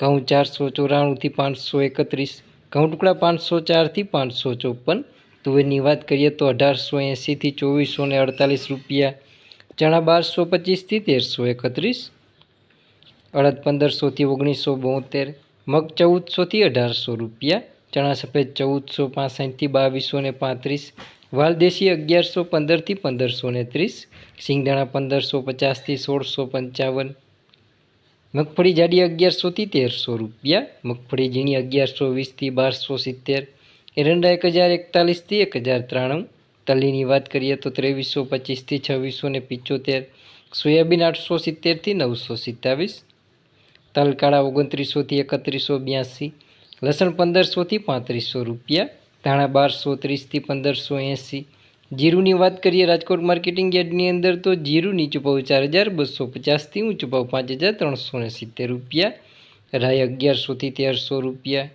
ઘઉં ચારસો ચોરાણુંથી પાંચસો એકત્રીસ ઘઉં ટુકડા પાંચસો ચારથી પાંચસો ચોપન. તુવેરની વાત કરીએ તો અઢારસો એંસીથી ચોવીસો ને અડતાલીસ રૂપિયા. ચણા બારસો પચીસથી તેરસો એકત્રીસ. અડદ પંદરસોથી ઓગણીસો બોતેર. મગ ચૌદસોથી અઢારસો રૂપિયા. ચણા સફેદ ચૌદસો પાસઠથી બાવીસો ને પાંત્રીસ. વાલદેશી અગિયારસો પંદરથી પંદરસો ને ત્રીસ. સિંગદાણા પંદરસો પચાસથી સોળસો પંચાવન. મગફળી જાડી અગિયારસોથી તેરસો રૂપિયા, મગફળી ઝીણી અગિયારસો વીસથી બારસો સિત્તેર એરંડા એક હજાર એકતાલીસથી એક હજાર ત્રાણું, તલીની વાત કરીએ તો ત્રેવીસો પચીસથી છવ્વીસો ને પિચોતેર, સોયાબીન આઠસો સિત્તેરથી નવસો સિત્તાવીસ તલકાળા ઓગણત્રીસોથી એકત્રીસો બ્યાસી, લસણ પંદરસોથી પાંત્રીસો રૂપિયા, ધાણા બારસો ત્રીસથી પંદરસો એંસી જીરુની વાત કરીએ રાજકોટ માર્કેટિંગ યાર્ડની અંદર, તો જીરું નીચું ભાવ ચાર હજાર બસો પચાસથી ઊંચું ભાવ પાંચ હજાર ત્રણસો ને સિત્તેર રૂપિયા. રાય અગિયારસોથી તેરસો રૂપિયા.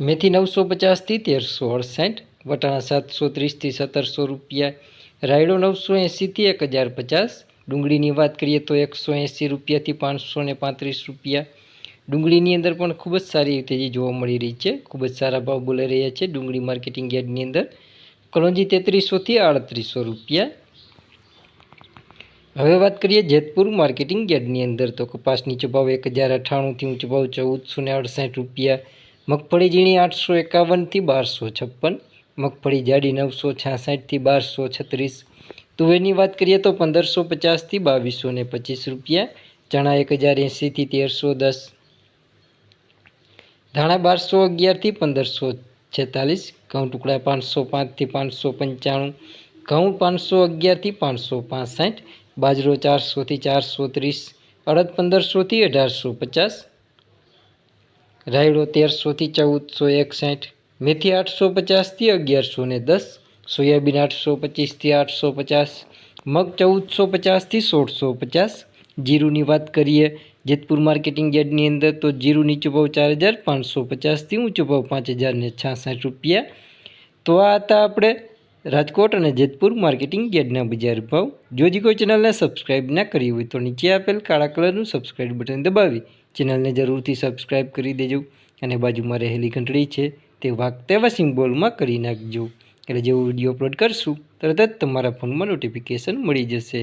મેથી નવસો પચાસથી તેરસો અડસઠ, વટાણા સાતસો ત્રીસથી સત્તરસો રૂપિયા. રાયડો નવસો એંસીથી એક હજાર પચાસ, ડુંગળીની વાત કરીએ તો એકસો એંસી રૂપિયાથી પાંચસો ને પાંત્રીસ રૂપિયા. ડુંગળીની અંદર પણ ખૂબ જ સારી તેજી જોવા મળી રહી છે, ખૂબ જ સારા ભાવ બોલાઈ રહ્યા છે ડુંગળી માર્કેટિંગ યાર્ડની અંદર. કલોંજી તેત્રીસોથી આડત્રીસો રૂપિયા. હવે વાત કરીએ જેતપુર માર્કેટિંગ યાર્ડની અંદર તો કપાસ નીચો ભાવ એક હજાર અઠ્ઠાણુંથી ઊંચો ભાવ ચૌદસો ને અડસાઠ રૂપિયા. મગફળી ઝીણી આઠસો એકાવનથી બારસો છપ્પન. મગફળી જાડી નવસો છાસઠથી બારસો છત્રીસ. તુવેરની વાત કરીએ તો પંદરસો પચાસથી બાવીસો ને પચીસ રૂપિયા. ચણા એક હજાર એંસીથી તેરસો દસ. ધાણા બારસો અગિયારથી પંદરસો છેતાલીસ, ઘઉં ટુકડા પાંચસો પાંચથી પાંચસો પંચાણું, ઘઉં પાંચસો અગિયારથી પાંચસો પાંસઠ, બાજરો ચારસોથી ચારસો ત્રીસ, અડદ પંદરસોથી અઢારસો પચાસ, રાયડો તેરસોથી ચૌદસો એકસઠ, મેથી આઠસો પચાસથી અગિયારસો ને દસ, સોયાબીન આઠસો પચીસથી આઠસો પચાસ, મગ ચૌદસો પચાસથી સોળસો પચાસ જીરુની વાત કરીએ, જેતપુર માર્કેટિંગ યાર્ડની અંદર તો જીરું નીચો ભાવ ચાર હજાર પાંચસો પચાસથી ઊંચો ભાવ પાંચ હજાર ને છાસઠ રૂપિયા. તો આ હતા આપણે રાજકોટ અને જેતપુર માર્કેટિંગ યાર્ડના બજાર ભાવ. જો કોઈ ચેનલને સબસ્ક્રાઈબ ના કરી હોય તો નીચે આપેલ કાળા કલરનું સબસ્ક્રાઈબ બટન દબાવી, ચેનલને જરૂરથી સબસ્ક્રાઈબ કરી દેજો અને બાજુમાં રહેલી ઘંટડી છે તે વાગતા એવા સિમ્બોલમાં કરી નાખજો. એટલે જેવો વીડિયો અપલોડ કરશું, તરત જ તમારા ફોનમાં નોટિફિકેશન મળી જશે.